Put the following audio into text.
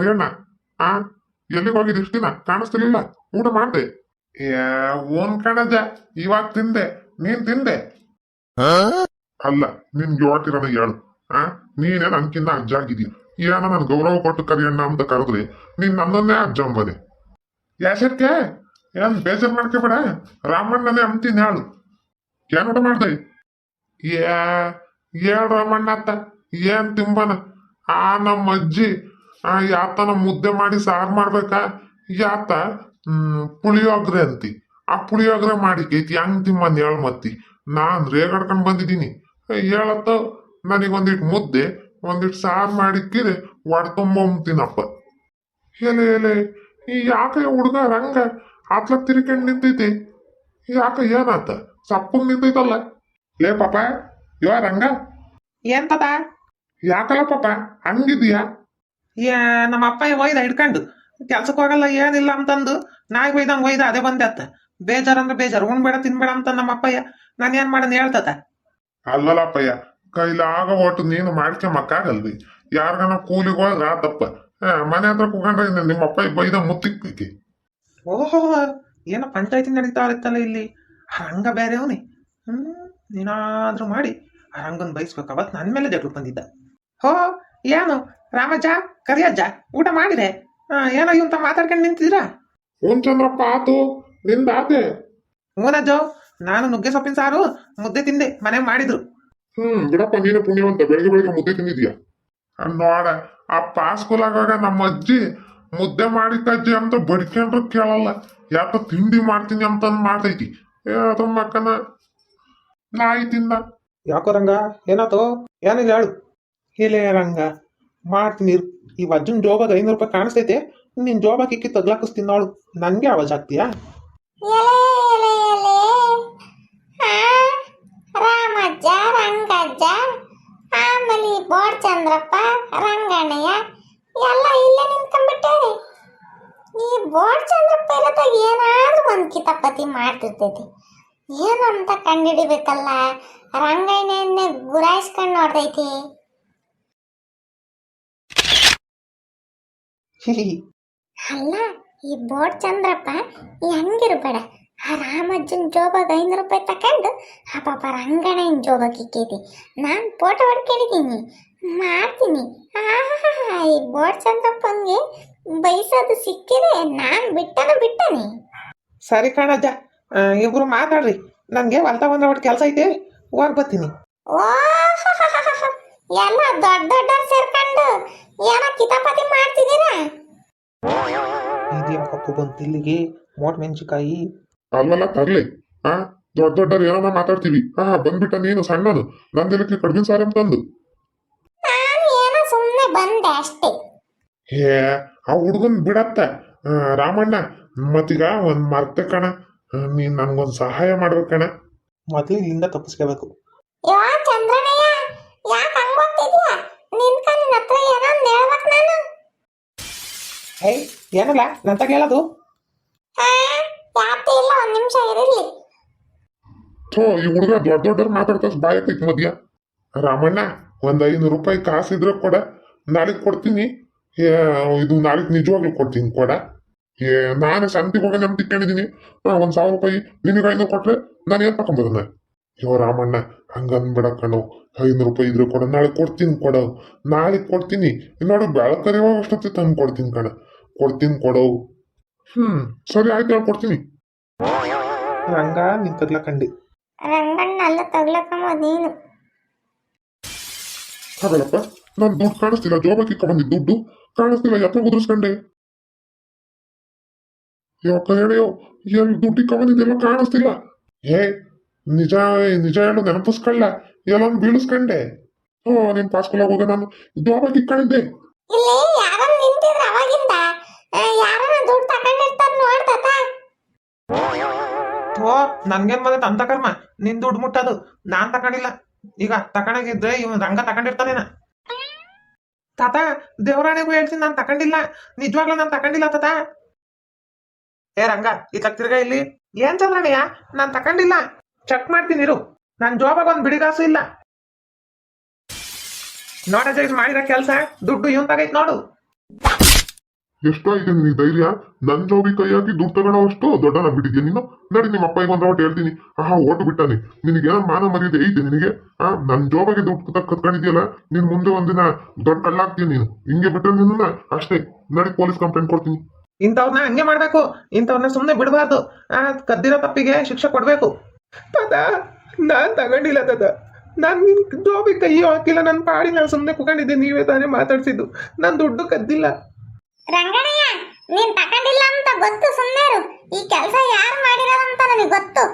ಅಯ್ಯಣ್ಣ ಆ ಎಲ್ಲಿಗೆ ಹೋಗಿದ್ದು ಇಷ್ಟು ದಿನ? ಕಾಣಿಸ್ತಿರ್ಲಿಲ್ಲ. ಊಟ ಮಾಡ್ದೆ. ಓನ್ ಕಣಜ ಇವಾಗ ತಿಂದೆ. ನೀನ್ ತಿಂದೆ? ಅಲ್ಲ ನಿನ್ ಗೆಳತಿರನ ಹೇಳು. ಆ ನೀನೇ ನನ್ಕಿನ್ನ ಅಜ್ಜ ಆಗಿದೀಯ ಏನ ನನ್ ಗೌರವ ಕೊಟ್ಟು ಕರಿಯಣ್ಣ ಅಂತ ಕರೆದ್ರೆ ನೀನ್ ನನ್ನನ್ನೇ ಅಜ್ಜ ಅಂಬದೆ. ಯಾಸಕ್ಕೆ ಏನ್ ಬೇಜಾರ್ ಮಾಡ್ಕೋಬೇಡ. ರಾಮಣ್ಣನೇ ಅಂತೀನಿ ಹೇಳು. ಏನ್ ಊಟ ಮಾಡ್ದೆ? ಏ ಏಳ್ ರಾಮಣ್ಣ ಅತ್ತ. ಏನ್ ತಿಂಬನ? ಆ ನಮ್ಮ ಅಜ್ಜಿ ಯಾತನ ಮುದ್ದೆ ಮಾಡಿ ಸಾರು ಮಾಡ್ಬೇಕಾ? ಯಾತ ಪುಳಿಯೋಗ್ರೆ ಅಂತಿ. ಆ ಪುಳಿಯೋಗ್ರೆ ಮಾಡಿಕೈತಿ ಹೆಂಗ್ ತಿಮ್ಮನ್ ಹೇಳ್ ಮತ್ತಿ. ನಾನ್ ರೇಗಡ್ಕೊಂಡ್ ಬಂದಿದ್ದೀನಿ. ಹೇಳತ್ತ? ನನಗೊಂದಿಟ್ ಮುದ್ದೆ ಒಂದಿಟ್ಟು ಸಾರು ಮಾಡಿಕ್ಕಿರಿ ಒಡ್ತುಂಬಂತೀನಪ್ಪ ಎಲೆ ಎಲೆ ಈ ಯಾಕೆ ಹುಡುಗ ರಂಗ ಆತ್ಲ ತಿರ್ಕೊಂಡು ನಿಂತೈತಿ. ಯಾಕ ಏನಾತ? ಸಪ್ಪಗ್ ನಿಂತೈತಲ್ಲ. ಲೇ ಪಾಪ ಯೋ ರಂಗ. ಏನ್ ತಾತ ಯಾಕಲ್ಲ ಪಾಪ? ಹಂಗಿದ್ಯಾ? ಏ ನಮ್ಮ ಅಪ್ಪ ಒಯ್ದ ಹಿಡ್ಕೊಂಡು? ಕೆಲ್ಸಕ್ಕೆ ಹೋಗಲ್ಲ ಏನಿಲ್ಲ ಅಂತಂದು. ನಾಯಿ ಒಯ್ದಂಗ್ ಒಯ್ದ ಅದೇ ಬಂದೆ ಅತ್ತ ಬೇಜಾರ್ ಅಂದ್ರೆ ಬೇಜಾರ್. ಉಣ್ಬೇಡ ತಿನ್ಬೇಡ ಅಂತ ನಮ್ಮ ಅಪ್ಪಯ್ಯ ನಾನು ಏನ್ ಮಾಡನ್ ಹೇಳ್ತದ? ಅಲ್ಲಲ್ಲಪ್ಪಯ್ಯ ಕೈಲಾಗ ಒಟ್ಟು ನೀನು ಮಾಡ್ಕೊಂಬಕ್ಕಾಗಲ್ವಿ ಯಾರ್ಗನ ಕೂಲಿಗೆ ಹೋದ್ರ ಆತಪ್ಪ. ಆ, ಮನೆ ಹತ್ರ ಕುಕೊಂಡ್ರೆ ನಿಮ್ಮ ಅಪ್ಪ ಬೈದ ಮುತ್ತಿಕ್ಕಿ ಓಹೋ ಏನೋ ಪಂಚಾಯತಿ ನಡೀತಾ ಇರುತ್ತಲ್ಲ ಇಲ್ಲಿ? ಹಂಗ ರಂಗ ಬೇರೆ ಅವನಿ. ಹ್ಮ್ ಏನಾದ್ರೂ ಮಾಡಿ ಆ ರಂಗನ್ ಬಯಸ್ಬೇಕು ಅವತ್ ನನ್ ಮೇಲೆ ಜಗಳ ಬಂದಿದ್ದ. ಹೋ ಏನು? ರಾಮಜ್ಜ ಕರಿಯಜ್ಜ ಊಟ ಮಾಡಿದೆ. ಆ, ಏನೋ ಇವಂತ ಮಾತಾಡ್ಕೊಂಡು ನಿಂತಿದ್ದೀರಾ? ಹ್ಞೂ ಚಂದ್ರಪ್ಪ ಆತು ನಿಂದಾತೆ ಆತೆ. ಹೂನಜ್ಜೋ ನಾನು ನುಗ್ಗೆ ಸೊಪ್ಪಿನ ಸಾರು ಮುದ್ದೆ ತಿಂದೆ ಮನೆ ಮಾಡಿದ್ರು. ಹ್ಮ್ ಬಿಡಪ್ಪ ನೀನು ಪುಣ್ಯವಂತ ಬೆಳಗ್ಗೆ ಬೆಳಗ್ಗೆ ಮುದ್ದೆ ತಿಂದಿದ್ಯಾ? ಆ, ನೋಡ ಆ ಆಗಾಗ ನಮ್ಮ ಅಜ್ಜಿ ಮುದ್ದೆ ಮಾಡಿ ಕಜ್ಜಿ ಅಂತ ಬಡ್ಕೊಂಡ್ರು ಕೇಳಲ್ಲ. ಯಾಕ ತಿಂಡಿ ಮಾಡ್ತೀನಿ ಅಂತಂದ್ ಮಾಡ್ತೈತಿ. ಏ ಮಕ್ಕನ ಅಕ್ಕನ ನಾಯಿ ತಿಂದ. ಯಾಕೋ ರಂಗ ಏನಾತೋ? ಏನಿಲ್ಲ ಹೇಳು. ಇಲ್ಲೇ ರಂಗ ಮಾಡ್ತೀನಿ. ಈ ವಜ್ಜನ್ ಜೋಬಾಗ ಐನೂರು ರೂಪಾಯಿ ಕಾಣಿಸ್ತೈತೆ ನಿನ್ ಜೋಬಾಗ ಇಕ್ಕಿ ತಗ್ಲಾಕಿಸ್ತೀನಿ ನೋಡು ನಂಗೆ ಆವಾಜ್ ಆಗ್ತೀಯಾ? ಎಲೆ ಎಲೆ ಆ, ರಾಮಜ್ಜ ರಂಗಜ್ಜ ಆಮೇಲೆ ಈ ಚಂದ್ರಪ್ಪ ರಂಗಣ್ಣಯ್ಯ ಎಲ್ಲ ಇಲ್ಲೇ ನಿಂತ್ಕೊಂಡ್ಬಿಟ್ಟೆ. ಈ ಬೋರ್ಡ್ ಚಂದ್ರಪ್ಪ ಇಲ್ಲದಾಗ ಏನಾದ್ರೂ ಒಂದು ಕಿತಾಪತಿ ಮಾಡ್ತಿರ್ತೈತಿ. ಏನು ಅಂತ ಕಂಡಿಡಿಬೇಕಲ್ಲ ರಂಗಣ್ಣಯನ್ನೇ ಗುರಾಯಿಸ್ಕೊಂಡು ನೋಡ್ದೈತಿ ಅಲ್ಲ ಈ ಬೋರ್ಡ್ ಚಂದ್ರಪ್ಪ ಹೆಂಗಿರ್ಬೇಡ ಆ ರಾಮಜ್ಜನ ಜೋಬಾಗ ಐನೂರು ರೂಪಾಯಿ ತಕೊಂಡು ಆ ಪಾಪ ರಂಗಣ್ಣನ ಜೋಬಾಗ ಇಕ್ಕೈತಿ ನಾನು ಫೋಟೋ ಹೊಡ್ಕೊಂಡಿದ್ದೀನಿ ಮಾಡ್ತೀನಿ. ಈ ಬೋರ್ಡ್ ಚಂದ್ರಪ್ಪಂಗೆ ಬಯಸೋದು ಸಿಕ್ಕಿದೆ. ನಾನು ಬಿಟ್ಟನು ಬಿಟ್ಟನೆ. ಸರಿ ಕಣಜ್ಜ ಇಬ್ಬರು ಇಬ್ರು ಮಾತಾಡ್ರಿ. ನನಗೆ ಹೊಲ್ತ ಬಂದ್ರೆ ಒಟ್ಟು ಕೆಲಸ ಐತೆ. ಹೋಗ್ ಬರ್ತೀನಿ. ಓ ಎಲ್ಲ ದೊಡ್ಡ ದೊಡ್ಡ ಸೇರ್ಕೊಂಡು ಏನೋ ಕಿತಾಪತಿ ಕಪ್ಪು ಬಂತು ಇಲ್ಲಿಗೆ ಮೋಟ್ ಮೆಣಸಿಕಾಯಿ ಅಲ್ಲಲ್ಲ ತರ್ಲಿ. ಆ ದೊಡ್ಡ ದೊಡ್ಡ ಏನೋ ಮಾತಾಡ್ತೀವಿ. ಹಾ ಬಂದ್ಬಿಟ್ಟ ನೀನು ಸಣ್ಣದು. ನಂದೆಲಕ್ಕೆ ಕಡಿಮೆ ಸಾರಿ ಅಂತಂದು. ನಾನು ಏನೋ ಸುಮ್ಮನೆ ಬಂದೆ ಅಷ್ಟೇ. ಹೇ ಆ ಹುಡುಗನ್ ಬಿಡತ್ತ. ಆ, ರಾಮಣ್ಣ ಮತ್ತೀಗ ಒಂದ್ ಮರ್ತೆ ಕಣ. ಆ, ನೀನ್ ನನ್ಗೊಂದ್ ಸಹಾಯ ಮಾಡ್ಬೇಕು ಕಣ. ಮೊದಲು ಇಲ್ಲಿಂದ ತಪ್ಪಿಸ್ಕೋಬೇಕು ಯೋ ಚಂದ್ರನಯ್ಯ ಯಾಕೆ ಹಂಗ್ ಹೋಗ್ತಿದ್ಯಾ ನಿನ್ಕ ನಿನ್ನ ಹತ್ರ ಏನೋ ಒಂದ್ ಹೇಳ್ಬೇಕು ನಾನು ಏಯ್ ಏನಲ್ಲ? ನಂತ ಹೇಳೋದು? ಹಾ ಯಾಕೆ ಇಲ್ಲ ಒಂದ್ ನಿಮಿಷ ಇರಲಿ. ಥೋ ಈ ಹುಡುಗ ದೊಡ್ಡ ದೊಡ್ಡವ್ರು ಮಾತಾಡ್ತಾ ಬಾಯಕೈತಿ ಮದ್ಯ ರಾಮಣ್ಣ ಒಂದ್ ಐನೂರು ರೂಪಾಯಿ ಕಾಸಿದ್ರೆ ಕೊಡ. ನಾಳೆಗ್ ಕೊಡ್ತೀನಿ. ಏ, ಇದು ನಾಳೆಗ್ ನಿಜವಾಗ್ಲೂ ಕೊಡ್ತೀನಿ ಕೊಡ. ಏ ನಾನು ಸಂತಿಗೆ ಹೋಗಿ ನಮ್ ತಿಕ್ಕೊಂಡಿದೀನಿ ಒಂದ್ ಸಾವಿರ ರೂಪಾಯಿ ನಿನಗೆ ಐನೂರು ಕೊಟ್ರೆ ನಾನು ಏನ್ ತಕೊಂಬೋದನ್ನ ಯೋ ರಾಮಣ್ಣ ಹಂಗ ಅನ್ಬೇಡ ಕಣೋ. ಐನೂರು ರೂಪಾಯಿ ಇದ್ರೆ ಕೊಡ. ನಾಳೆ ಕೊಡ್ತೀನಿ ಕೊಡ. ನಾಳೆ ಕೊಡ್ತೀನಿ. ನೋಡು ಬೆಳಕರಿವಾಗ ಅಷ್ಟೊತ್ತಿ ತಂದು ಕೊಡ್ತೀನಿ ಕಣ. ಕೊಡ್ತೀನಿ ಕೊಡೋ. ಹ್ಮ್ ಸರಿ ಆಯ್ತು ಹೇಳ್ಕೊಡ್ತೀನಿ ಕೊಡ್ತೀನಿ. ರಂಗ ನಿನ್ ತಗ್ಲಕಂಡಿ ರಂಗಣ್ಣ ಅಲ್ಲ ತಗ್ಲಕ್ಕಮ್ಮ ನೀನು. ಹಾಗಲ್ಲಪ್ಪ ನಾನು ದುಡ್ಡು ಕಾಣಿಸ್ತಿಲ್ಲ ಜೋಬಕ್ಕೆ ಬಂದಿದ್ದು ದುಡ್ಡು. ಕಾಣಿಸ್ತಿಲ್ಲ ಎತ್ತ ಉದುರಿಸ್ಕೊಂಡೆ? ಯಾಕ ಹೇಳೋ ಎಲ್ಲಿ ದುಡ್ಡಿಗೆ ಬಂದಿದ್ದೆಲ್ಲ ಕಾಣಿಸ್ತಿಲ್ಲ. ಹೇ ನಿಜ ನಿಜ ಹೇಳು ನೆನಪಿಸ್ಕೊಳ್ಳ ಎಲ್ಲ ಬೀಳಿಸ್ಕೊಂಡೆ. ಓ ನಿನ್ ಪಾಸ್ಕೊಲಾಗ ಹೋಗ ನಾನು ಜೋಬಕ್ಕೆ ಇಕ್ಕೊಂಡಿದ್ದೆ. ಇಲ್ಲಿ ಯಾರು ನಿಂತಿದ್ರು ಅವಾಗಿಂದ. ಯಾರನ್ನ ದುಡ್ಡು ನನ್ಗೇನ್ ಬಂದೈತೆ ಅಂತ ಕರ್ಮ. ನಿನ್ ದುಡ್ಡು ಮುಟ್ಟದು. ನಾನ್ ತಕೊಂಡಿಲ್ಲ ಈಗ ತಕೊಂಡಾಗಿದ್ರೆ ಇವ್ ರಂಗ ತಕೊಂಡಿರ್ತಾನೇನ ತಾತ, ದೇವರಾಣಿಗೂ ಹೇಳ್ತೀನಿ, ನಾನ್ ತಕೊಂಡಿಲ್ಲ ನಿಜವಾಗ್ಲೂ ನಾನ್ ತಕೊಂಡಿಲ್ಲ ತಾತ. ಏ, ರಂಗ, ಈ ತಿರ್ಗ ಇಲ್ಲಿ. ಏನ್ ಚಂದ್ರಣ್ಯ? ನಾನ್ ತಕೊಂಡಿಲ್ಲ ಚೆಕ್ ಮಾಡ್ತೀನಿ ಇರು. ನನ್ ಜೋಬಾಗ ಒಂದ್ ಬಿಡಿಗಾಸು ಇಲ್ಲ. ನೋಡ ಜೈಸ್ ಮಾಡಿರೋ ಕೆಲ್ಸ ದುಡ್ಡು ಇವನ್ ತಗೈತ್ ನೋಡು. ಎಷ್ಟೋ ನಿನ್ನ ನಿನಗೆ ಧೈರ್ಯ? ನನ್ ಜೋಬಿ ಕೈ ಹಾಕಿ ದುಡ್ಡು ಅಷ್ಟು ದೊಡ್ಡನಾಗ್ಬಿಟ್ಟಿದ್ಯಾ ನೀನು? ನಡಿ ನಿಮ್ಮ ಅಪ್ಪ ಒಂದು ಹೇಳ್ತೀನಿ. ಆಹಾ, ಓಟು ಬಿಟ್ಟಾನೆ. ನಿನಗೆ ಏನೋ ಮಾನ ಮರ್ಯಾದೆ ಐತೆ ನಿನಗೆ? ಆ, ನನ್ ಜೋಬಾಗೆ ದುಡ್ಡು ಕತ್ಕೊಂಡಿದ್ಯಲ್ಲ, ನೀನ್ ಮುಂದೆ ಒಂದಿನ ದೊಡ್ಡ ಕಳ್ಳಾಗ್ತೀನಿ ನೀನು? ಹಿಂಗೆ ಬಿಟ್ಟರೆ ನಿನ್ನ ಅಷ್ಟೇ. ನಡಿ ಪೊಲೀಸ್ ಕಂಪ್ಲೇಂಟ್ ಕೊಡ್ತೀನಿ. ಇಂಥವ್ರನ್ನ ಹಂಗೆ ಮಾಡ್ಬೇಕು. ಇಂಥವ್ರನ್ನ ಸುಮ್ಮನೆ ಬಿಡಬಾರ್ದು. ಆ, ಕದ್ದಿರೋ ತಪ್ಪಿಗೆ ಶಿಕ್ಷೆ ಕೊಡ್ಬೇಕು. ತಾತ, ನಾನ್ ತಗೊಂಡಿಲ್ಲ ತಾತ. ನಾನ್ ನಿನ್ ಜೋಬಿ ಕೈ ಹಾಕಿಲ್ಲ. ನನ್ನ ಪಾಡಿ ನಾನು ಸುಮ್ಮನೆ ಕುಕೊಂಡಿದ್ದೆ ನೀವೇ ತಾನೇ ಮಾತಾಡ್ಸಿದ್ದು. ನಾನು ದುಡ್ಡು ಕದ್ದಿಲ್ಲ. ರಂಗಣಯ್ಯ ನೀನ್ ತಕೊಂಡಿಲ್ಲ ಅಂತ ಗೊತ್ತು ಸುಮ್ಮನೆ ಈ ಕೆಲಸ ಯಾರು ಮಾಡಿರೋದಂತ ನನಗೆ ಗೊತ್ತು.